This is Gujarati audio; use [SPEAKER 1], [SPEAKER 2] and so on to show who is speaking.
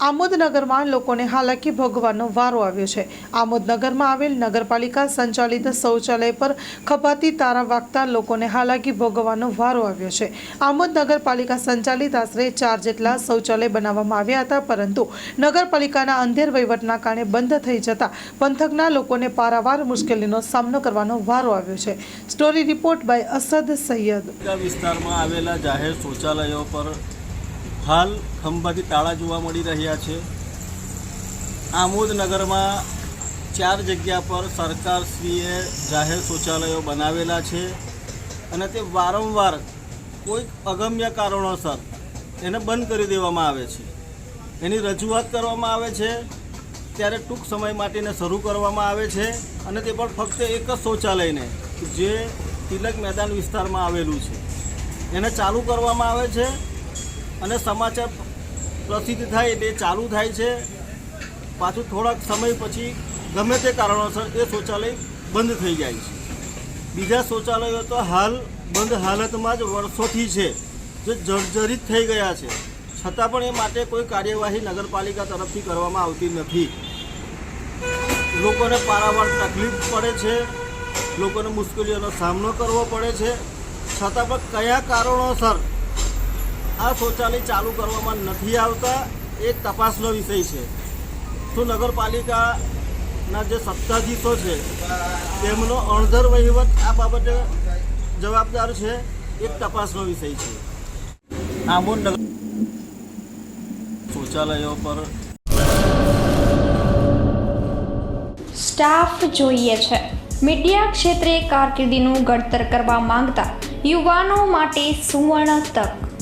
[SPEAKER 1] આમોદનગરમાં લોકોને હાલાકી ભોગવાનો વારો આવ્યો છે. આમોદનગરમાં આવેલ નગરપાલિકા સંચાલિત શૌચાલય પર ખભાતી તારા વાગતા લોકોને હાલાકી ભોગવવાનો વારો આવ્યો છે. આમોદ નગરપાલિકા સંચાલિત આશરે ચાર જેટલા શૌચાલય બનાવવામાં આવ્યા હતા, પરંતુ નગરપાલિકાના અંધેર વહીવટના કારણે બંધ થઈ જતા પંથકના લોકોને પારાવાર મુશ્કેલીનો સામનો કરવાનો વારો આવ્યો છે. Story report by Asad Saiyed.
[SPEAKER 2] વિસ્તારમાં આવેલા જાહેર શૌચાલયો પર હાલ ખંભાથી તાળા જોવા મળી રહ્યા છે. આમોદ નગરમાં ચાર જગ્યા પર સરકારશ્રીએ જાહેર શૌચાલયો બનાવેલા છે અને તે વારંવાર કોઈક અગમ્ય કારણોસર એને બંધ કરી દેવામાં આવે છે. એની રજૂઆત કરવામાં આવે છે, ત્યારે ટૂંક સમય માટેને શરૂ કરવામાં આવે છે અને તે પણ ફક્ત એક જ શૌચાલયને, જે તિલક મેદાન વિસ્તારમાં આવેલું છે. એને ચાલુ કરવામાં આવે છે અને સમાચાર પ્રસિદ્ધ થાય એટલે ચાલુ થાય છે. પાછું થોડાક સમય પછી ગમે તે કારણોસર એ શૌચાલય બંધ થઈ જાય છે. બીજા શૌચાલયો તો હાલ બંધ હાલતમાં જ વર્ષોથી છે, જે જર્જરિત થઈ ગયા છે. છતાં પણ એ માટે કોઈ કાર્યવાહી નગરપાલિકા તરફથી કરવામાં આવતી નથી. લોકોને પારાવાર તકલીફ પડે છે, લોકોને મુશ્કેલીઓનો સામનો કરવો પડે છે. છતાં પણ કયા કારણોસર આ શૌચાલય ચાલુ કરવામાં નથી આવતા એ તપાસનો વિષય છે. તો નગરપાલિકાના જે સત્તાધીશો છે તેમનો અણધર વહીવટ આ બાબતે જવાબદાર છે એ તપાસનો વિષય છે. આમોદ નગર શૌચાલયો પર
[SPEAKER 3] સ્ટાફ જોઈએ છે. મીડિયા ક્ષેત્રે કારકિર્દીનું ઘડતર કરવા માંગતા યુવાનો માટે સુવર્ણ તક.